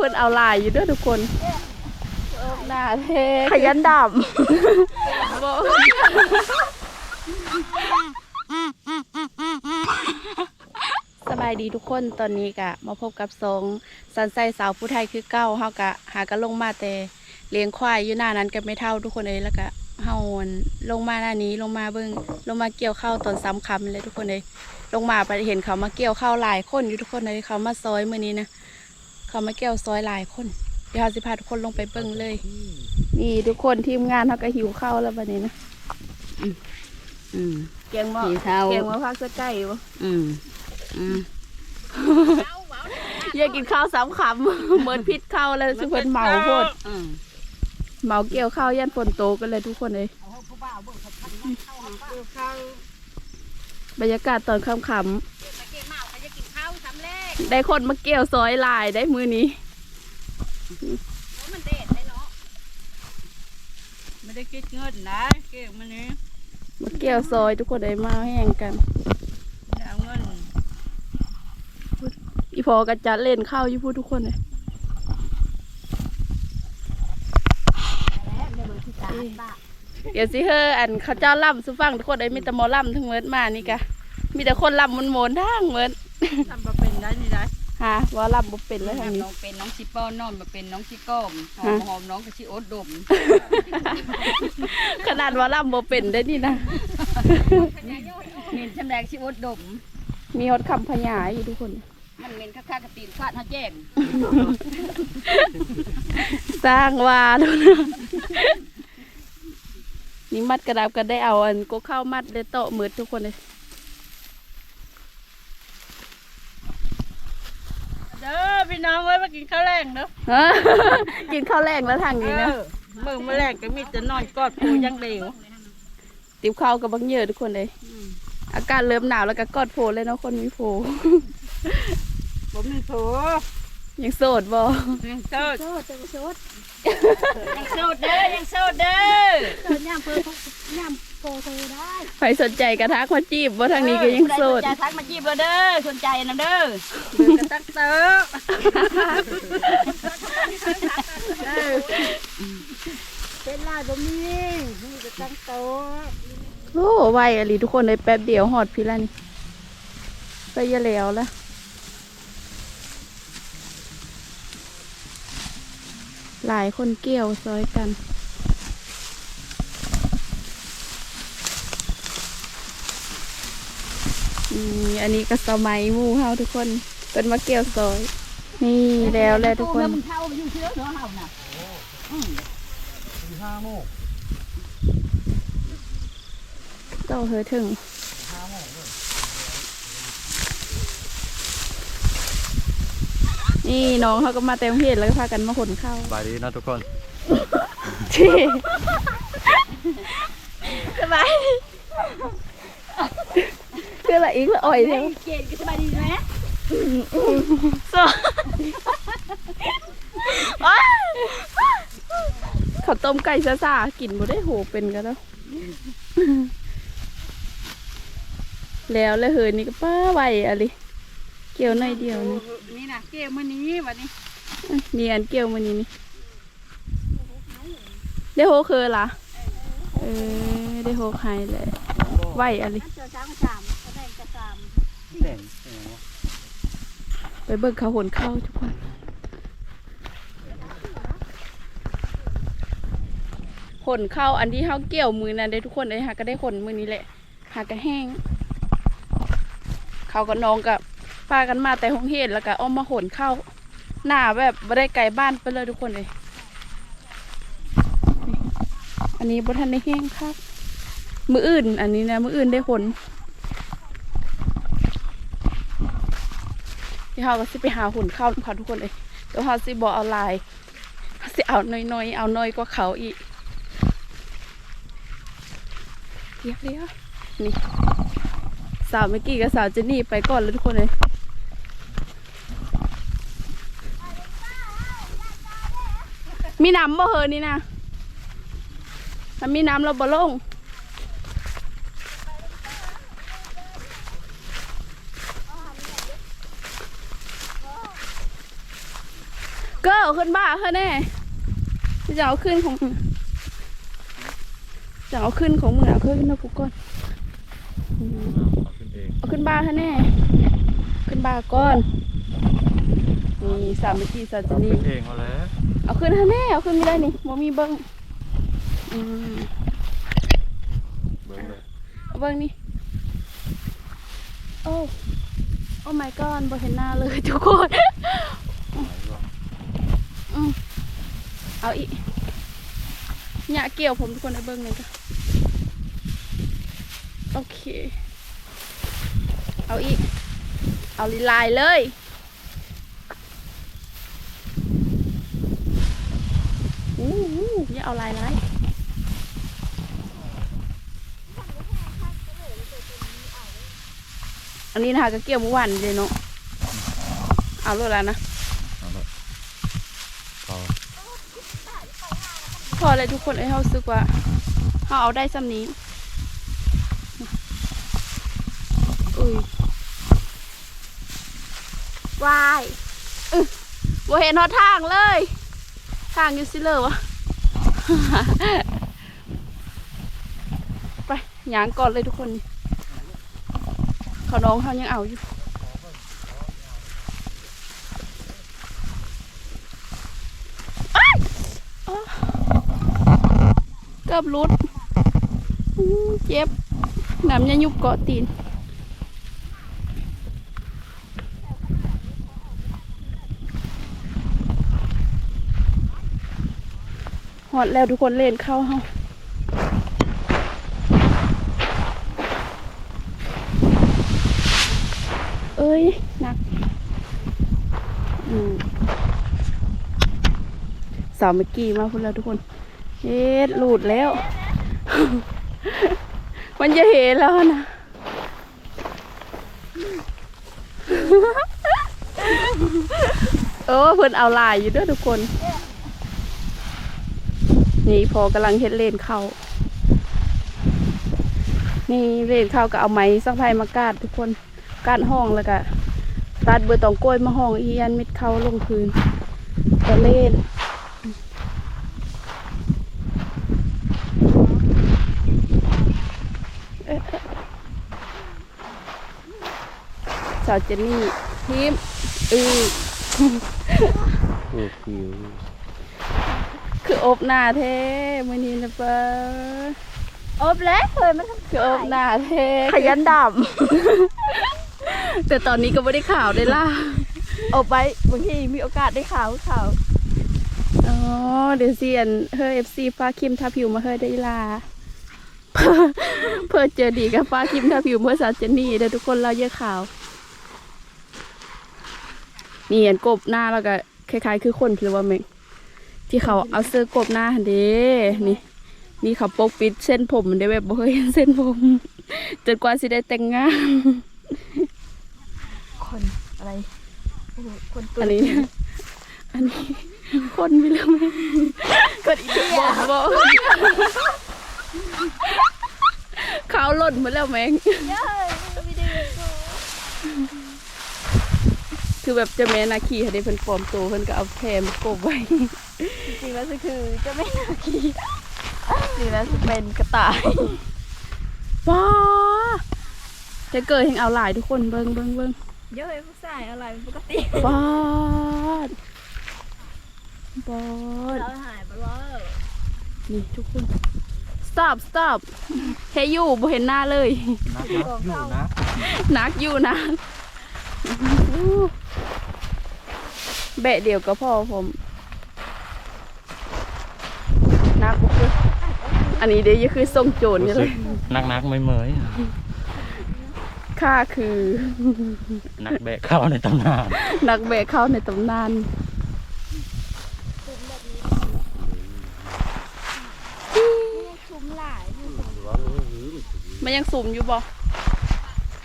เพิ่นเอาลายอยู่เด้วยทุกคนหน้าเท่ขยันดสบายดีทุกคนตอนนี้กะ มาพบกับทรงสันไซสาวผู้ไทยคือเก้าเฮากะ หากะลงมาแต่เลี้ยงควายอยู่หน้านั้นก็ไม่เท่าทุกคนเลยแล้วก็เฮาลงมาหน้านี้ลงมาเบิ่งลงมาเกี่ยวข้าวตอนซ้ำคำเลยทุกคนเลยลงมาไปเห็นเขามาเกี่ยวข้าวหลายคนอยู่ทุกคนเลยเขามาซอยมื้อนี้นะ เขามาเกี่ยวซอยหลายคน เดี๋ยวเราสิพาทุกคนลงไปเบิ่งเลย นี่ทุกคนทีมงานเขาก็หิวข้าวแล้วบัดนี้นะอืมเกียงหม้อหิวข้าวเกียงหม้อพักสะไก่บ่อืมอืมอยากกินข้าวสามคำ เหมือนพิษข้าวแล้วสุเพิ่นเมาโพดอืมเมาเกี่ยวข้าวยันฝนโตกันเลยทุกคนเลยบรรยากาศตอนค่ำๆ ได้คนมาเกี่ยวซอยลายได้มือนี้ไม่ได้คิดเงินนะเก็บมันนี้มาเกี่ยวซอยทุกคนเลยมาแห่งกันไม่ได้เอาเงินอีพอก็จัดเล่นข้าวอยู่พูดทุกคนเลยเดี๋ยวสิเฮออันเขาเจ้าล่ำสุฟังทุกคนเลยมีแต่หมอล่ำทั้งเมิดมานี่กะมีแต่คนล่ำมันโมนๆทั้งเมิด ทำมาเป็นได้นี่ได้ฮะว่าล่ำบ่เป็นแล้วทางนี้น้องเป็นน้องชิป้อนนอนมาเป็นน้องชิก้อมหอมหอมน้องกะชิโอ๊ตดม ขนาดว่าล่ำบ่เป็นได้นี่นะเมนชำแดงชิโอ๊ตดม มีฮอดคำพญาอยู่ทุกคน มันเมนค่าๆกระตีนฟาดเขาแจ้งสร้างว่าทุกนะนี่มัดกระดาบก็ได้เอาอันก็เข้ามัดได้โตะมืดทุกคนเลย เด้อ พี่น้องเอ้ยมากินข้าวแรงเด้อฮะกินข้าวแรงแล้วทางนี้นะมือมาแรกก็มีแต่นอนกอดปูยังเหลวติบข้าวกับบังเยอะทุกคนเลย อากาศเริ่มหนาวแล้วก็กอดโผล่เลยเนาะคนมีโผล่ผมมีโถยังโสดบ่ยังโสดยังโสดยังโสดเด้อยังโสดเด้อ ใครสนใจกระทักมาจีบว่าทางนี้ก็ยังโสดสนใจทักมาจีบเราเด้อสนใจนะเด้อเดือกระตักเตอเป็นลายบ่มีมีกระตักเตอโอ้ไวอะลีทุกคนเลยแป๊บเดียวหอดพี่ละนี่ก็อยาแล้วละหลายคนเกี่ยวซอยกัน อันนี้ก็สมัยหมู่เฮาทุกคนเป็นมาเกี่ยวซอย นี่แล้วแล้วทุกคนมึงเข้าอยู่เชื้อเนาะเฮาน่ะเต้าเฮอถึงนี่น้องเขาก็มาเต็มเพจแล้วก็พากันมาขนข้าวสบายดีนะทุกคนที่สบาย คืออะไรอีกละอ่อยเดียวเกณฑ์ก็สบายดีไหมสองอ้ายข้าวต้มไก่ซ่าๆกินบ่ได้โหเป็นกันแล้วแล้วแล้วเฮินนี่ก็ป้าไวอะไรเกี่ยวหน่อยเดียวนี่นี่น่ะเกมมื้อนี้วันนี้มีอันเกี่ยวมันนี่นี่ได้โฮเคยล่ะเออได้โฮใครเลยไหวอะไร เจอช้างแดงจะไปเบิ่งเขาหนเข้าทุกคน ขนเข้าอันที่เขาเกี่ยวมือนั่นได้ทุกคนเลยหาก็ได้ขนมือนี้แหละหาก็แห้ง เขากับน้องกับพากันมาแต่ห้องเห็ดแล้วก็เอามาขนเข้า หน้าแบบไม่ได้ไกลบ้านไปเลยทุกคนเลย อันนี้บทันได้แห้งครับ มืออื่น อันนี้นะมืออื่นได้ขน ที่เขาก็สิไปหาหุ่นเข้าเขาทุกคนเลยเดี๋ยวเขาสิบอกเอาลายเขาสิเอาน้อยๆเอาน้อยกว่าเขาอีกเดี๋ยวเดี๋ยวนี่สาวเมื่อกี้กับสาวเจนนี่ไปก่อนเลยทุกคนเลยมีน้ำบ่เหอนี่นะถ้ามีน้ำเราบ่ลง เอาขึ้นบ้าเฮ้แน่จะเอาขึ้นของจะเอาขึ้นของมึงเอาขึ้นนะกูก่อนเอาขึ้นเองเอาขึ้นบ้าเฮ้แน่ขึ้นบ้าก่อนนี่สามเมื่อกี้สัจเอานี่เองเอาแล้วเอาขึ้นเฮ้แน่เอาขึ้นไม่ได้นี่มมีเบิ้งเบิ่งเลยเอาเบิ้งนี่โอ้โอ้ my god บ่เห็นหน้าเลยทุกคน อืม เอาอีกเนี่ยเกี่ยวผมทุกคนได้เบิ้งเลยจ้ะโอเค เอาอีก เอาลีลายเลยอู้หูอย่าเอาลายลายอันนี้นะคะก็เกี่ยวเมื่อวานเลยเนาะ เอาเลยแล้วนะ เอาละเอา พอเลยทุกคนไอ้เขาสึกว่าเขาเอาได้ซ้ำนี้อุ้ยวายอึบ่เห็นหอทางเลย ทางอยู่ซิเลอร์วะไปหยางก่อนเลยทุกคนนี่เขาน้องเขายังเอาอยู่ เกือบรุดเจ็บน้ำยายุบเกาะตีนหอดแล้วทุกคนเล่นเข้าเฮาเอ้ยหนักอืมสาวเมื่อกี้มาพูดแล้วทุกคน เฮ็ดหลุดแล้ว มันจะเห็นแล้วนะเออเพิ่นเอาลายอยู่ด้วยทุกคน นี่พอกำลังเฮ็ดเลนเข้า นี่เลนเข้าก็เอาไม้สักไพมากาดทุกคนกาดห้องแล้วก็ตัดเบอร์ตองกล้วยมาห้องอีอันมิดเข้าลงพื้นก็เล่นาวเจนนี่ทีมอือโอ้คิวคืออบหน้าเท่มือนี้นะเปะอบแล้วเคยมันคืออบหน้าเท่ขยันดแต่ตอนนี้ก็ไม่ได้ข่าวได้ล่ะำอบไปบางทีมีโอกาสได้ข่าวข่าวอ๋อเดี๋ยวเซียนเฮ้ยเอฟซีฟ้าคิมทาผิวมาเฮ้ยได้ล่ะเพื่อเพื่อเจอดีกับฟ้าคิมทาผิวเมื่อสาวเจนนี่เดี๋ยวทุกคนเราเยอะข่าว นี่อันกบหน้าแล้วก็คล้ายๆ คือคนหรือว่าแมงที่เขาเอาเสื้อกบหน้าหันเด้นี่นี่เขาปกปิดเส้นผมมันได้แบบบ่เคยเห็นเส้นผมจนกว่าสิได้แต่งงานคนอะไรโอ้โหคนตัวอันนี้ อันนี้คนไปแล้วไหมคนอีเดียบอกเขาหล่นหมาแล้วแมงเย้ยไม่ได้ คือแบบเจะแม่นาคีเขาได้เพิ่นปลอมตัวเพิ่นก็เอาแพรมากบไว้ จริงๆแล้วก็คือจะไม่นาคีจริงๆแล้วจะเป็นกระต่ายว้าจะเกิดแห่งเอาหลายทุกคนเบิ่งเบิ่งเบิ่งเย้ยผู้ชายอะไรเป็นปกติบาดบาดเราหายไปแล้วนี่ทุกคน stop stop เฮยอยู่บ่เห็นหน้าเลย นักนักอยู่นะ นักอยู่นะอู้ แบะเดียวก็พอผมนักบ่คืออันนี้เดี๋ยวคือทรงโจรนี่รู้เลสึยกนักนักไม่เมยข้าคือ นักแบกเข้าในตำนาน นักแบกเข้าในตำนานชุมหลายมันยังสุ่มอยู่บ่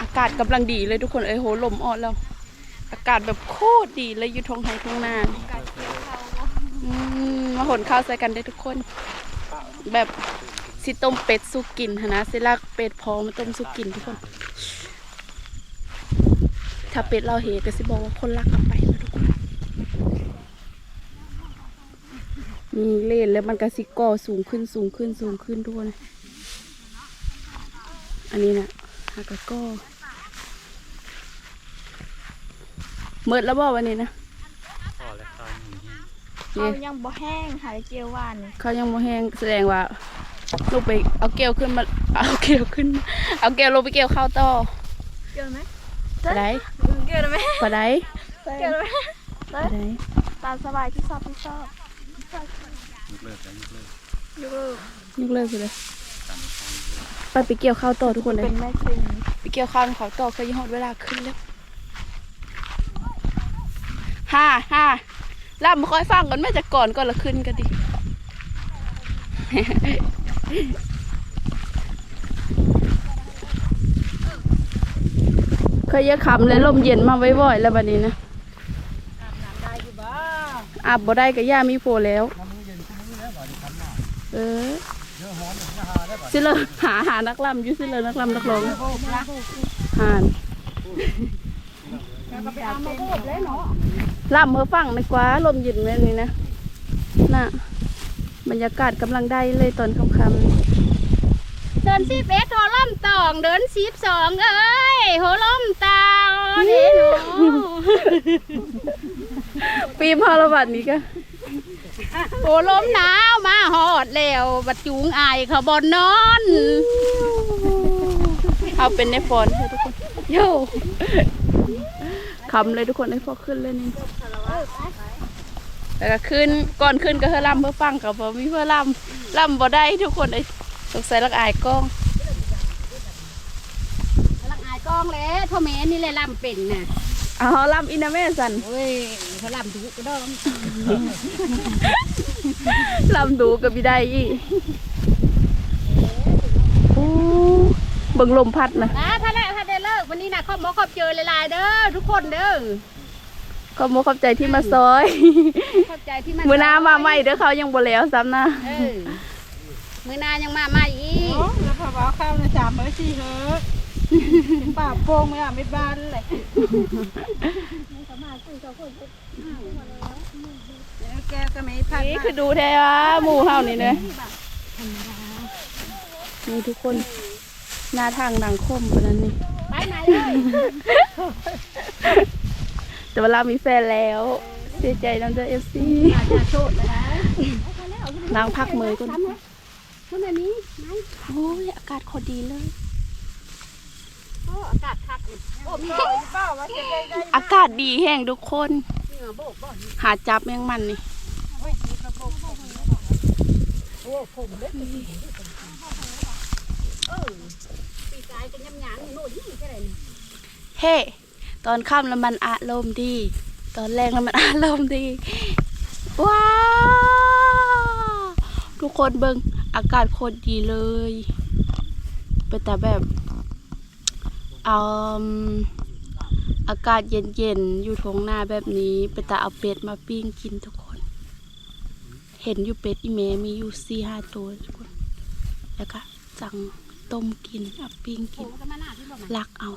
อากาศกำลังดีเลยทุกคนเอ้ยโหลมออดแล้ว อากาศแบบโคตรดีเลยอยู่ทงไทยทงนาการเกี่ยวเขาอืมมาหนข้าวใส่กันได้ทุกคน แบบสิต้มเป็ดสุกินหนนะสิลากเป็ดพอมาต้มสุกินทุกคน ถ้าเป็ดเราเหตก็สิบอกว่าคนลักเอาไปนะทุกคนมีเล่นแล้วมันก็สิก่อสูงขึ้นสูงขึ้นสูงขึ้นทุกคนอันนี้นะหากะก่อ เมิดแล้วบ่วันนี้นะพอแล้วครับเขายังบ่แห้งหายเจียวหวานนี่เขายังโมแห้งแสดงว่าลูกไปเอาเกลียวขึ้นมา เอาเกลียวขึ้นเอาเกลียวลงไปเกี่ยวข้าวต่อเกี่ยวไหมพอได้เกี่ยวไหมพอได้เกี่ยวไหมพอได้ตามสบายที่ชอบที่ชอบยกเลิกแล้วยกเลิกยกเลิกยกเลิกไปเลยไปไปเกี่ยวข้าวต่อทุกคนเลยเป็นแม่ชิงไปเกี่ยวข้าวเขาต่อเคยยี่ห้อเวลาขึ้นแล้ว ฮ่าฮ่าล่ำมาคอยฟังก่อนแม่จะก่อนก่อนละขึ้นกันดิเคยเยอะคำเลยลมเย็นมาไว้บ่อยๆแล้วบัดนี้นะอาบบ่ได้กับย่ามีโฟแล้ว เออสิเลยหาหานักลำอยู่สิเลยนักลำนักร้องหานลำเพื่อฟังดีกว่าลมเย็นแบบนี้นะน่ะบรรยากาศกำลังได้เลยตอนค่ำเดินสิบเอ็ดโหล่มตองเดินสิบสองเอ้ยโหล่มตาวเด้หนูๆปีมพาระบัดนี้ก็โหล่มหนาวมาหอดแล้วบัดจูงอายเขาบอนนอนเอาเป็นในฟอนเถอะทุกคนโย่ คำเลยทุกคนให้พอขึ้นเลยนี่แล้วก็ขึ้นก่อนขึ้นก็เพื่อลำเพื่อฟังกับบ่มีเพื่อลำลำบ่ได้ทุกคนไอ้สงสัยลักอายกล้องลังอายกองแล้วพ่อแม่นี่เลยลำเป็นน่ะเอาลำอินาแม่สันเว้ยเขาลำถูกก็ได้ลำดูกับบิได้อีกอู้เบิ่งลมพัดนะนะถ้า นนี้นะขอบหมอขอบเจอหลายๆเด้อทุกคนเด้อขอบคุณขอบใจที่มาซอย ขอบใจที่มามือหน้ามาใหม่เด้อเขายังบ่แล้วซ้ำนะเออมือหนายังมาใหม่อีกแล้วพอว่าข้าวในสามมื้อสี่เฮ้อป่าโป่งไม่อะไม่บ้านเลยแล้วแกก็ไม่พันนี่คือดูแท้ว่าหมู่เฮานี่เนอะนี่ทุกคน หน้าทางดังคมปานนั้น นี่ไปไหนเลยแต่ว่าเรามีแฟนแล้วเสียใจน้ำเด้อเอฟซีอาจจะโชดเลยนะนางพักเมยก่อนคนอันนี้ไหนโอ้ยอากาศโคตรดีเลยโอ้อากาศคักเลยโอ้มีเหเป้าว่าจะได้ได้อากาศดีแห้งทุกคนงื่อโบกบ่อนหาจับแมงมันนี่ปีกายกันยำหยางโน่นนี่แค่ไหนเฮ้ตอนค่ำแล้วมันอารมณ์ดี ตอนแรงแล้วมันอารมณ์ดี ว้าว ทุกคนเบิงอากาศโคตรดีเลยเป็นแต่แบบเอาอากาศเย็นๆ อยู่ท้องหน้าแบบนี้เป็นแต่เอาเป็ดมาปิ้งกินทุกคน เห็นอยู่เป็ดอีเมมีอยู่สี่ห้าตัวทุกคน แล้วก็จัง ต้มกินเอาปิ้งกินก็มาหน้าที่บ่มันลักเอา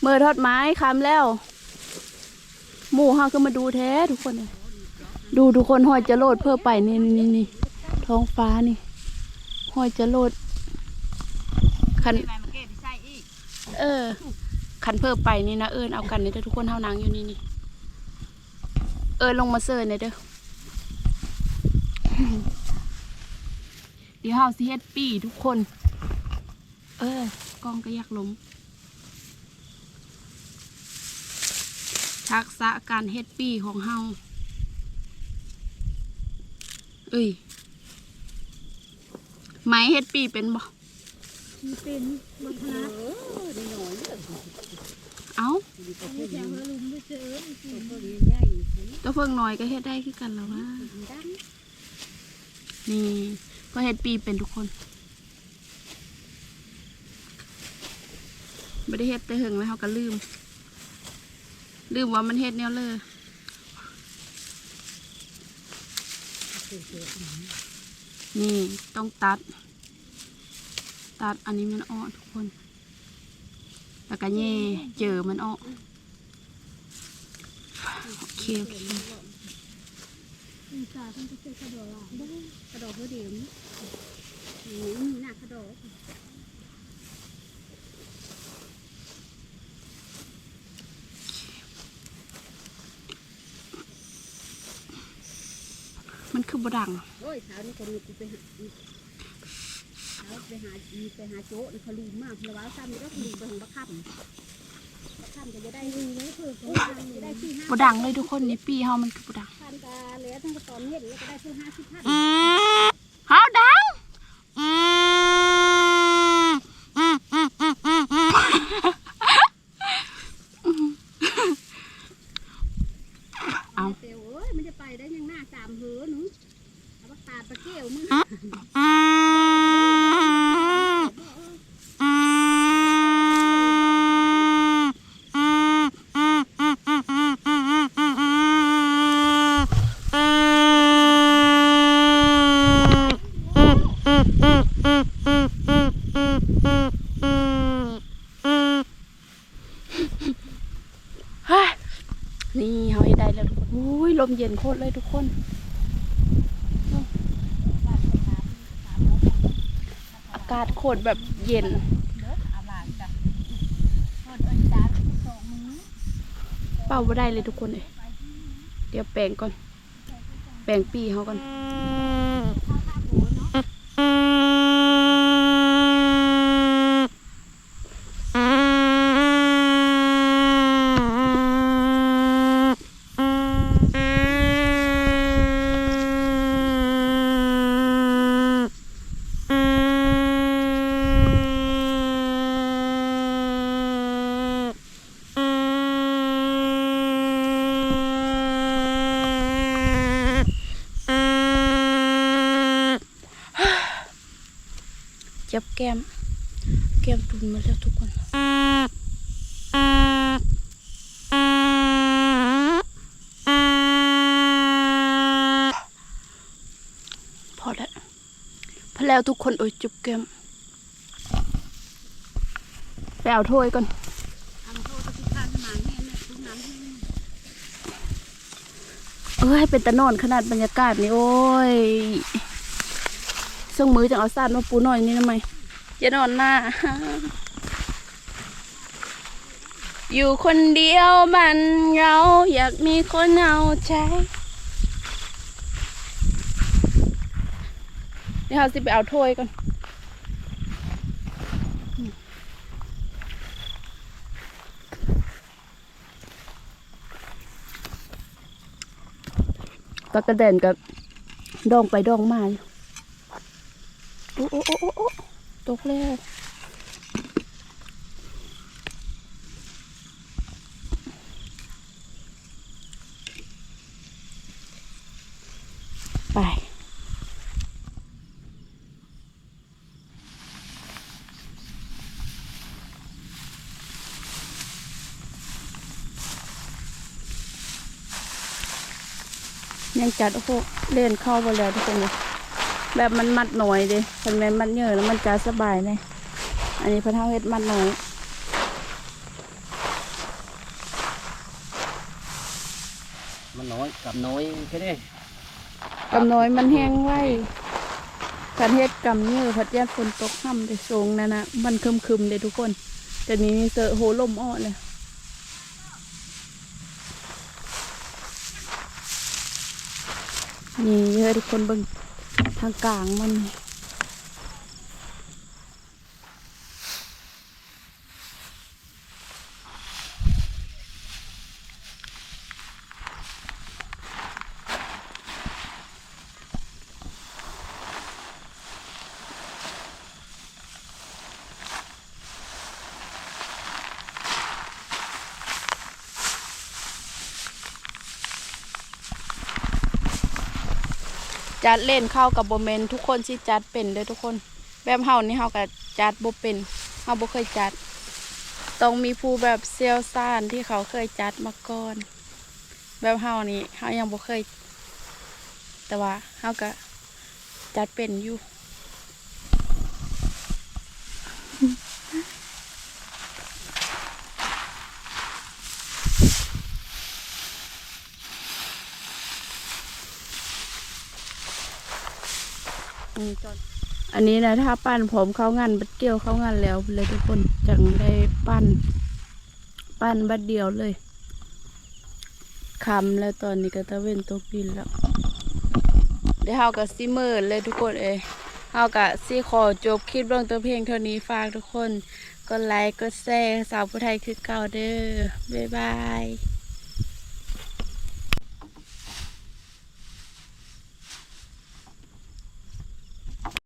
เมื่อทอดไม้คำแล้ว หมูเฮาก็มาดูแท้ทุกคนเลยดูทุกคนหอยจะโลดเพื่อไปนี่นี่นี่ท้องฟ้านี่หอยจะโลดคันเออคันเพิ่มไปนี่นะเอิญเอากันนี่เด้อทุกคนเท่านางอยู่นี่นี่เอิญลงมาเสิร์ฟหน่ยเด้อ เดี๋ยวเฮาสิเฮ็ดปีทุกคน เออกล้องก็อยากลงทักษะการเฮ็ดปีของเฮาเอ้ยไหม้เฮ็ดปีเป็นบ่เป็นบังคับเอ้าแถวลุมไปเจอตัวเพิ่งน้อยก็เฮ็ดได้คือกันแล้วว่า นี่ ก็เฮ็ดปีเป็นทุกคนไม่ได้เฮ็ดแต่หึงแล้วเขาก็ลืม ลืมว่ามันเฮ็ดแนวเลยนี่ต้องตัด ตัดอันนี้มันออกทุกคน แล้วก็แย่เจอมันออกเคโอเค มีสาเพิ่นจะซื้อกระโดดอะบ่กระโดดบ่เดียวนี้นี่หน้ากระโดดมันคือบดังโอ้ยเช้านี้คนนี้กูไปหาเช้าไปหาไปหาโจ๊ะนี่เขาลืมมากเพราะว่าซ้ำนี่ก็ลืมไปของบักค่ำบั กค่ำก็จะได้ดีเลยคือจะได้ที่ห้าบ่ดังเลยทุกคนในปีเฮามันคือบ่ดังพันกาเหลือทั้งตอนเห็นแล้วก็ได้ที่ห้าสิบพันเฮาดังเอา เตียวเอ้ยมันจะไปได้ยังหน้าสามเหือหนูเอาบักตาตะเกียวมึง เฮ้ยนี่เฮาเฮ็ดได้แล้วทุกคนอุ้ เย็นโคตรเลยทุกคน อากาศโคตรแบบเย็นเป่าบ่ได้เลยทุกคนเลยเดี๋ยวแปรงก่อน แปรงปีเขาก่อน แล้วทุกคนพอแล้วพอแล้วทุกคนโอ้ยจุบแก้มไปเอาถ้วยก่อนเนี่ยนะทุกน้ำให้เอ้ยเป็นตะนอนขนาดบรรยากาศนี่โอ้ยส่งมือจังเอาซาดมาปูหน่อยนี่ทำไมจะนอนหน้า อยู่คนเดียวมันเราอยากมีคนเอาใจเดี๋ยวเราสิไปเอาถ้วยก่อนตะกระเด็นกับดองไปดองมาอยู่โอ้โอ้โอ้โอ้โอ้ตกแล้วไป ยังจัดโอ้โหเล่นเข้าไปแล้วทุกคนเลยแบบมันมัดหน่อยดิเป็นแม่นมัดเยอะแล้วมันจะสบายเลยอันนี้พระเท่าเฮ็ดมัดหน่อยมันน้อยกับน้อยแค่นี้กำน้อยมันแห้งไว้การเฮ็ดกำเยอะพัดยัดฝนตกค่ำแต่สูงนั่นนะมันคึมคึมๆเลยทุกคนแต่นี้นี่เจอโหลมอ้อเลย นี่เยอะทุกคนเบิ่งทางกลางมัน จัดเล่นเข้ากับโบเมนทุกคนที่จัดเป็นเลยทุกคน แบบเฮานี่เฮากับจัดโบเป็นเฮาโบเคยจัด ต้องมีผู้แบบเซียวซ่านที่เขาเคยจัดมาก่อน แบบเฮานี่เฮายังโบเคย แต่ว่าเฮากับจัดเป็นอยู่ อันนี้นะถ้าปั้นผมเข้างานบัดเกี่ยวเข้างานแล้วเลยทุกคนจังได้ปั้น ปั้นบัดเดียวเลยคำแล้วตอนนี้ก็ตะเว้นตกดินแล้วเดี๋ยวเฮากับซิเมอร์เลยทุกคนเอ้ยเฮากับซีขอจบคลิปลงตัวเพลงเท่านี้ฝากทุกคนกดไลค์กดแชร์สาวผู้ไทยคือเก่าเด้อบ๊ายบาย